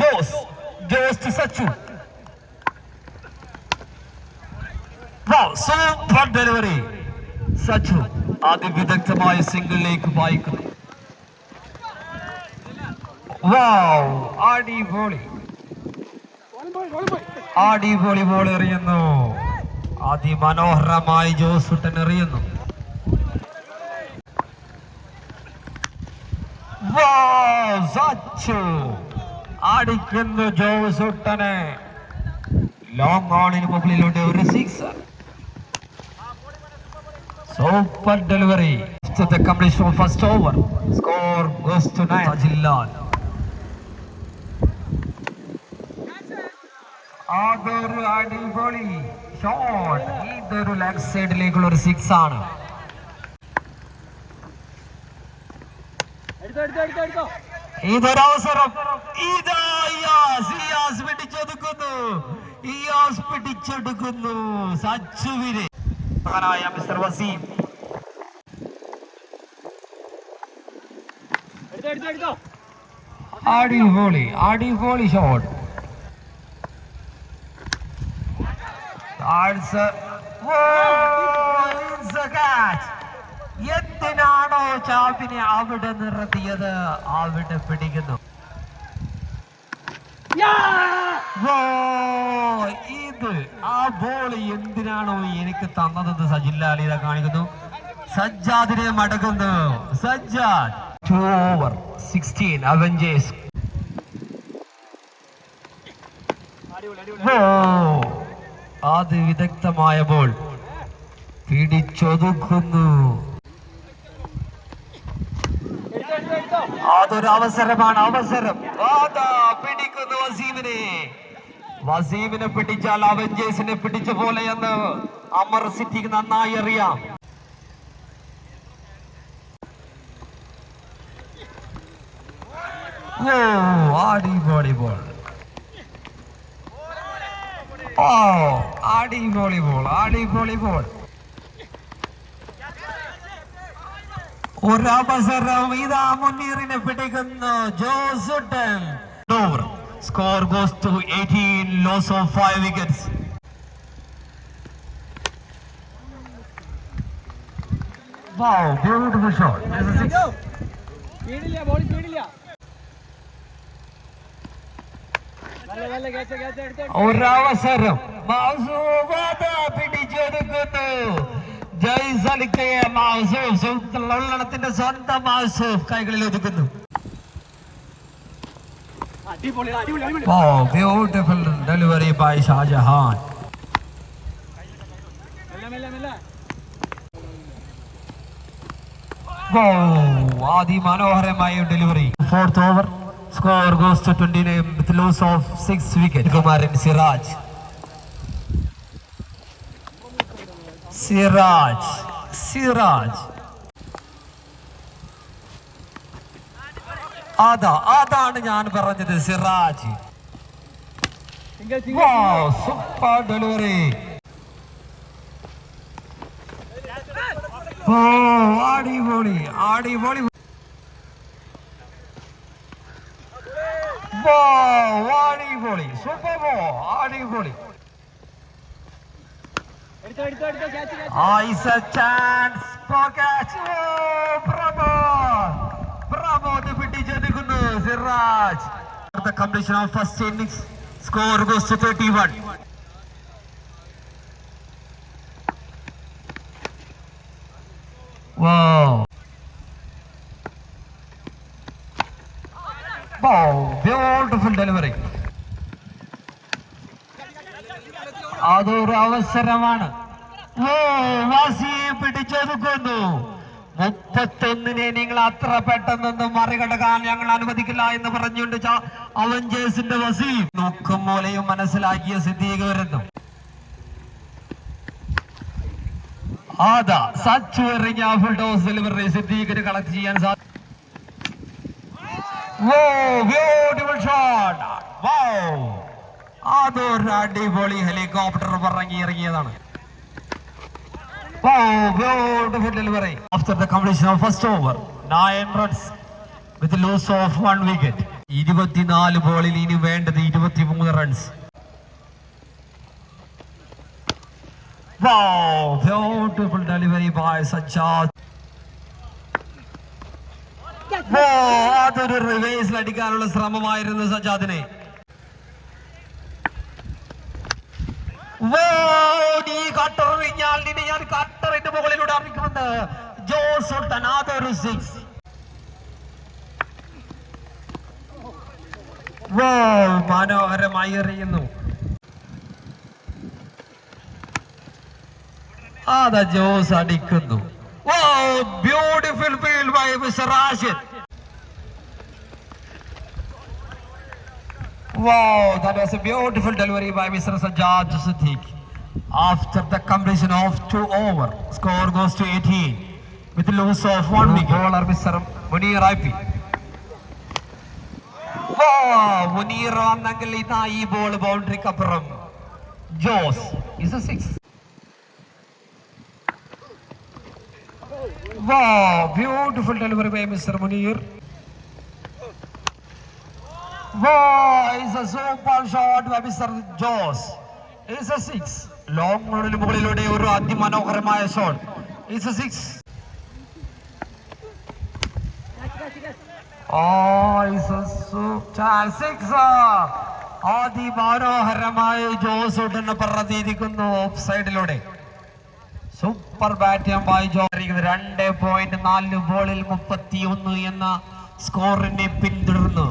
Jos Jos to Sachu super delivery Sachu അതിവിദഗ്ധമായ സിംഗിളിലേക്ക് വായിക്കുന്നു. അടിപൊളി അടിപൊളി ബോൾ എറിയുന്നു. അതിമനോഹരമായി ജോസുട്ടൻ എറിയുന്നു. സച്ചു അടിക്കുന്നു ജോസുട്ടനെ ലോങ് ഓണിന് മുകളിലുണ്ട് ഒരു six super delivery completion of first over score goes to nine ജില്ലാൻ അതൊരു അടിപൊളി ഷോട്ട് ഇതൊരു ലെഗ് സൈഡിലേക്കുള്ള ഒരു സിക്സ് ആണ്. ഇതൊരു അവസരം ഇതാ ഇയാസ്. പിടിച്ചെടുക്കുന്നു. ഇയാസ് പിടിച്ചെടുക്കുന്നു. സച്ചുവിനെ മകനായ മിസ്റ്റർ വസീം. അടിപൊളി അടിപൊളി ഷോട്ട് ആൻസർ എന്തിനാണോ ചാപ്പിനെ അവിടെ നിർത്തിയത്? അവിടെ പിടിക്കുന്നു. ഇത് ആ ബോൾ എന്തിനാണോ എനിക്ക് തന്നതെന്ന് സജില്ല അലിത കാണിക്കുന്നു. സജ്ജാദിനെ മടക്കുന്നു. Sajjad. Two over sixteen Avengers അത് വിദഗ്ധമായ ബോൾ. പിടിച്ചൊതുക്കുന്നു. അതൊരു അവസരമാണ് അവസരം പിടിക്കുന്നു വസീമിനെ. വസീമിനെ പിടിച്ചാൽ അവഞ്ചേഴ്സിനെ പിടിച്ച പോലെ എന്ന് അമർ സിറ്റിക്ക് നന്നായി അറിയാം. ഓ ആടി ബോൾ ഓ ആടി വോളിബോൾ അടിപൊളി ബോൾ ഒരവസരം ഇതാ പിടിക്കുന്നു score two 18 loss of 5 wickets Wow, beautiful shot. There's a six. സ്പീഡില്ല ബോൾ സ്പീഡില്ല നല്ല നല്ല ക്യാച്ച് ക്യാച്ച് എടുത്തോ ഒരവസരം മൗസൂബാദ പിടിച്ചെടുക്കുന്നു ജയ്സലിക്കയെ മൗസൂഫ് ഉള്ളണത്തിന്റെ സ്വന്തം മൗസൂഫ് കൈകളിൽ ഒതുക്കുന്നു അടിപൊളി അടിപൊളി അടിപൊളി Oh, beautiful delivery by Shah Jahan മെല്ലെ മെല്ലെ മെല്ലെ Oh, അതിമനോഹരമായ delivery fourth over score goes to twenty nine with loss of six wicket Kumaran Siraj Siraj Siraj അതാ അതാണ് ഞാൻ പറഞ്ഞത് Siraj single single super delivery ഓ അടിപൊളി അടിപൊളി. ഓ അടിപൊളി സൂപ്പർ ബോ അടിപൊളി. Oh, it's a chance for catch. Oh, Bravo! Bravo, the pity Jadigunu, Siraj. For the completion of first innings, score goes to 31. Wow. Wow, beautiful delivery. അതൊരു അവസരമാണ്. ഓ വാസിയെ പിടിച്ചൊതുക്കുന്നു. മുപ്പത്തൊന്നിനെ നിങ്ങൾ അത്ര പെട്ടെന്നൊന്നും മറികടക്കാൻ ഞങ്ങൾ അനുവദിക്കില്ല എന്ന് പറഞ്ഞുകൊണ്ട് അവഞ്ചേഴ്സിന്റെ വസീം. നോക്കും മൂലയും മനസ്സിലാക്കിയ സിദ്ദീഖ് വരുന്നു. അതാ സച്ചു എറിഞ്ഞ ഫുൾ ടോസ് ഡെലിവറി സിദ്ധീകര് കളക്ട് ചെയ്യാൻ സാധിക്കും ഓ ബ്യൂട്ടിഫുൾ ഷോട്ട് വൗ. അതൊരു അടിപൊളി ഹെലികോപ്റ്റർ പറങ്ങി ഇറങ്ങിയതാണ് വേണ്ടത് ഇരുപത്തിമൂന്ന് റൺസ് ഡെലിവറി ബൈ സജാദ് അതൊരു റിവേഴ്സിൽ അടിക്കാനുള്ള ശ്രമമായിരുന്നു സജാദിനെ. മനോഹരമായി എറിയുന്നു. അതാ ജോസ് അടിക്കുന്നു. ഓ beautiful field by mister Rashid Wow, that was a beautiful delivery by Mr. Sajjad Siddiq. After the completion of two over, score goes to 18 with a loss of one wicket. Bowler Mr. Munir IP. Muneer വന്നെങ്കിൽ ഇതാ ഈ ball ബൗണ്ടറിക്ക് അപ്പുറം Jos is a six Wow, beautiful delivery by Mr. Munir. Super shot by Mr. Joss. It's a six. Long റോഡിന് മുകളിലൂടെ ഒരു അതിമനോഹരമായ shot is a six അതിമനോഹരമായ ജോസ് ഉടനെ പറഞ്ഞിരിക്കുന്നു ഓഫ് സൈഡിലൂടെ സൂപ്പർ ബാറ്റ് ബൈ ജോസ് രണ്ട് പോയിന്റ് നാല് ബോളിൽ മുപ്പത്തി ഒന്ന് എന്ന സ്കോറിനെ പിന്തുടർന്നു